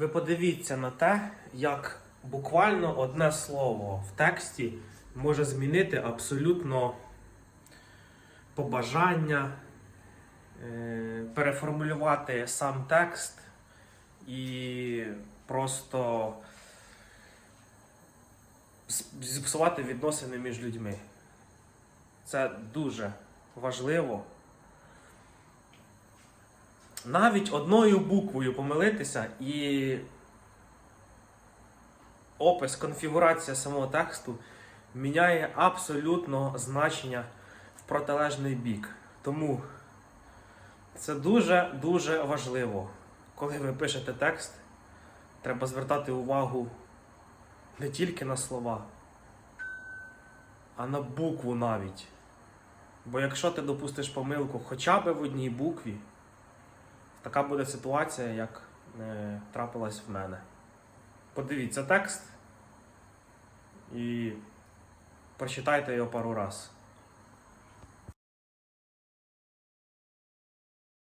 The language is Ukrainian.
Ви подивіться на те, як буквально одне слово в тексті може змінити абсолютно побажання, е, переформулювати сам текст і просто зіпсувати відносини між людьми. Це дуже важливо. Навіть одною буквою помилитися і опис, конфігурація самого тексту міняє абсолютно значення в протилежний бік. Тому це дуже-дуже важливо. Коли ви пишете текст, треба звертати увагу не тільки на слова, а на букву навіть. Бо якщо ти допустиш помилку хоча б в одній букві, така буде ситуація, як е, трапилась в мене. Подивіться текст і прочитайте його пару раз.